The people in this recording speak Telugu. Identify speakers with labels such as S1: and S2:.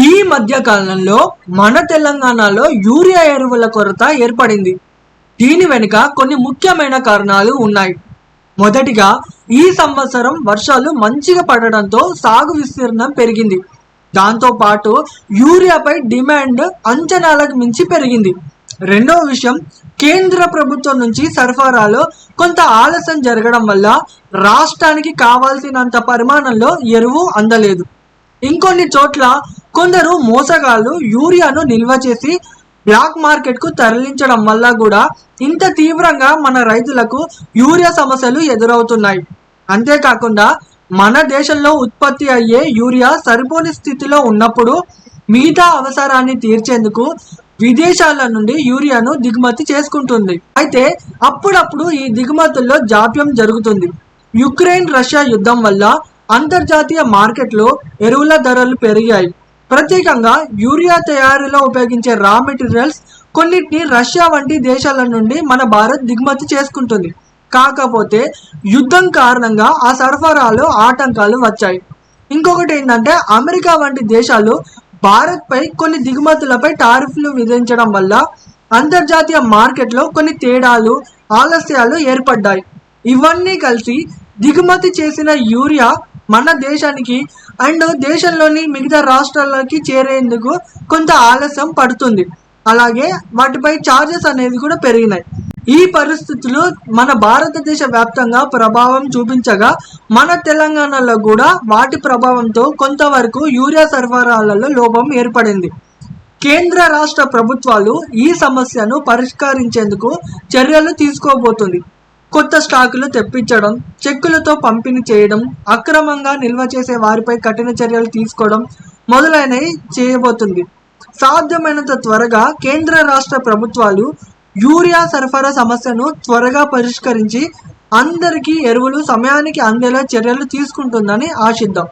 S1: ఈ మధ్య కాలంలో మన తెలంగాణలో యూరియా ఎరువుల కొరత ఏర్పడింది. దీని వెనుక కొన్ని ముఖ్యమైన కారణాలు ఉన్నాయి. మొదటిగా ఈ సంవత్సరం వర్షాలు మంచిగా పడడంతో సాగు విస్తీర్ణం పెరిగింది. దాంతో పాటు యూరియాపై డిమాండ్ అంచనాలకు మించి పెరిగింది. రెండవ విషయం కేంద్ర ప్రభుత్వం నుంచి సరఫరాలో కొంత ఆలస్యం జరగడం వల్ల రాష్ట్రానికి కావాల్సినంత పరిమాణంలో ఎరువు అందలేదు. ఇంకొన్ని చోట్ల కొందరు మోసగాళ్ళు యూరియాను నిల్వ చేసి బ్లాక్ మార్కెట్కు తరలించడం వల్ల కూడా ఇంత తీవ్రంగా మన రైతులకు యూరియా సమస్యలు ఎదురవుతున్నాయి. అంతేకాకుండా మన దేశంలో ఉత్పత్తి అయ్యే యూరియా సరిపోని స్థితిలో ఉన్నప్పుడు మిగతా అవసరాన్ని తీర్చేందుకు విదేశాల నుండి యూరియాను దిగుమతి చేసుకుంటుంది. అయితే అప్పుడప్పుడు ఈ దిగుమతుల్లో జాప్యం జరుగుతుంది. యుక్రెయిన్ రష్యా యుద్ధం వల్ల అంతర్జాతీయ మార్కెట్లో ఎరువుల ధరలు పెరిగాయి. ప్రత్యేకంగా యూరియా తయారీలో ఉపయోగించే రా మెటీరియల్స్ కొన్నిటిని రష్యా వంటి దేశాల నుండి మన భారత్ దిగుమతి చేసుకుంటుంది. కాకపోతే యుద్ధం కారణంగా ఆ సరఫరాలో ఆటంకాలు వచ్చాయి. ఇంకొకటి ఏంటంటే అమెరికా వంటి దేశాలు భారత్పై కొన్ని దిగుమతులపై టారిఫ్లు విధించడం వల్ల అంతర్జాతీయ మార్కెట్లో కొన్ని తేడాలు ఆలస్యాలు ఏర్పడ్డాయి. ఇవన్నీ కలిసి దిగుమతి చేసిన యూరియా మన దేశానికి అండ్ దేశంలోని మిగతా రాష్ట్రాలకి చేరేందుకు కొంత ఆలస్యం పడుతుంది. అలాగే వాటిపై ఛార్జెస్ అనేది కూడా పెరిగినాయి. ఈ పరిస్థితులు మన భారతదేశ వ్యాప్తంగా ప్రభావం చూపించగా మన తెలంగాణలో కూడా వాటి ప్రభావంతో కొంతవరకు యూరియా సరఫరాలలో లోపం ఏర్పడింది. కేంద్ర రాష్ట్ర ప్రభుత్వాలు ఈ సమస్యను పరిష్కరించేందుకు చర్యలు తీసుకోబోతుంది. కొత్త స్టాకులు తెప్పించడం చెక్కులతో పంపిణీ చేయడం అక్రమంగా నిల్వ చేసే వారిపై కఠిన చర్యలు తీసుకోవడం మొదలైనవి చేయబోతుంది. సాధ్యమైనంత త్వరగా కేంద్ర రాష్ట్ర ప్రభుత్వాలు యూరియా సరఫరా సమస్యను త్వరగా పరిష్కరించి అందరికీ ఎరువులు సమయానికి అందేలా చర్యలు తీసుకుంటుందని ఆశిద్దాం.